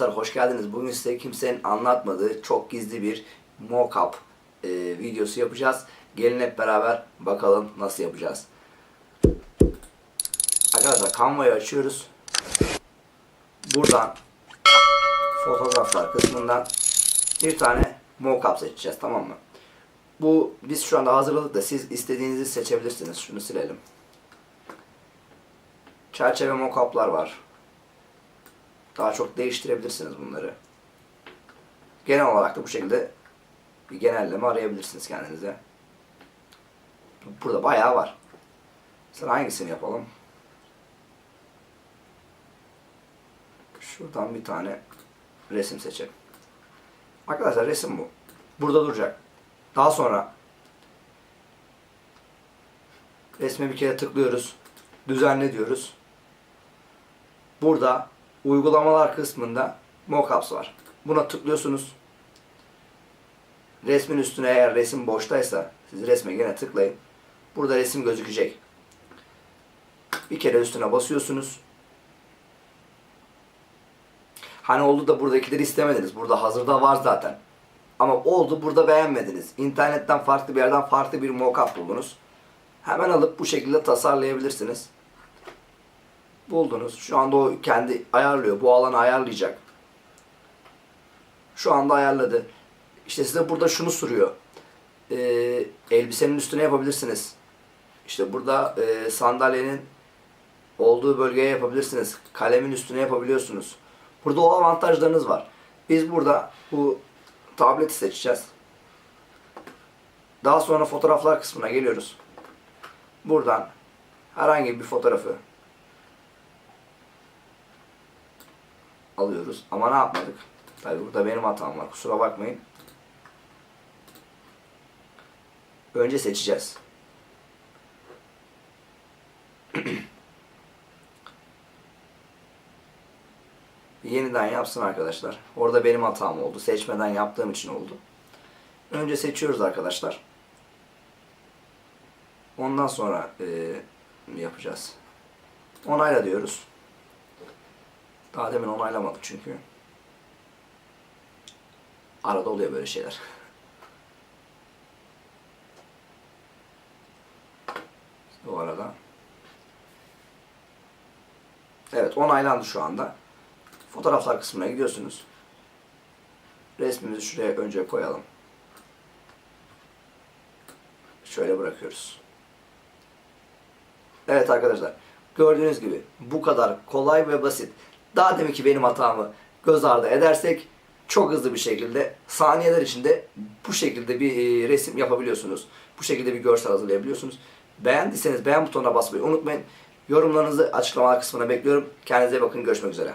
hoş geldiniz. Bugün size kimsenin anlatmadığı çok gizli bir mockup e, videosu yapacağız. Gelin hep beraber bakalım nasıl yapacağız. Arkadaşlar Canva'yı açıyoruz. Buradan fotoğraflar kısmından bir tane mockup seçeceğiz tamam mı? Bu biz şu anda hazırladık da siz istediğinizi seçebilirsiniz. Şunu silelim. Çerçeve mockup'lar var. Daha çok değiştirebilirsiniz bunları. Genel olarak da bu şekilde bir genelleme arayabilirsiniz kendinize. Burada bayağı var. Mesela hangisini yapalım? Şuradan bir tane resim seçelim. Arkadaşlar resim bu. Burada duracak. Daha sonra resme bir kere tıklıyoruz. Düzenle diyoruz. Burada uygulamalar kısmında mockups var. Buna tıklıyorsunuz. Resmin üstüne eğer resim boştaysa siz resme gene tıklayın. Burada resim gözükecek. Bir kere üstüne basıyorsunuz. Hani oldu da buradakileri istemediniz. Burada hazırda var zaten. Ama oldu burada beğenmediniz. İnternetten farklı bir yerden farklı bir mockup buldunuz. Hemen alıp bu şekilde tasarlayabilirsiniz. Buldunuz. Şu anda o kendi ayarlıyor. Bu alanı ayarlayacak. Şu anda ayarladı. İşte size burada şunu soruyor. Ee, elbisenin üstüne yapabilirsiniz. İşte burada e, sandalyenin olduğu bölgeye yapabilirsiniz. Kalemin üstüne yapabiliyorsunuz. Burada o avantajlarınız var. Biz burada bu tableti seçeceğiz. Daha sonra fotoğraflar kısmına geliyoruz. Buradan herhangi bir fotoğrafı alıyoruz. Ama ne yapmadık? Tabi burada benim hatam var. Kusura bakmayın. Önce seçeceğiz. Yeniden yapsın arkadaşlar. Orada benim hatam oldu. Seçmeden yaptığım için oldu. Önce seçiyoruz arkadaşlar. Ondan sonra e, yapacağız. Onayla diyoruz. Daha demin onaylamadık çünkü. Arada oluyor böyle şeyler. Bu arada. Evet onaylandı şu anda. Fotoğraflar kısmına gidiyorsunuz. Resmimizi şuraya önce koyalım. Şöyle bırakıyoruz. Evet arkadaşlar. Gördüğünüz gibi bu kadar kolay ve basit. Daha demin ki benim hatamı göz ardı edersek çok hızlı bir şekilde saniyeler içinde bu şekilde bir e, resim yapabiliyorsunuz. Bu şekilde bir görsel hazırlayabiliyorsunuz. Beğendiyseniz beğen butonuna basmayı unutmayın. Yorumlarınızı açıklamalar kısmına bekliyorum. Kendinize bakın. Görüşmek üzere.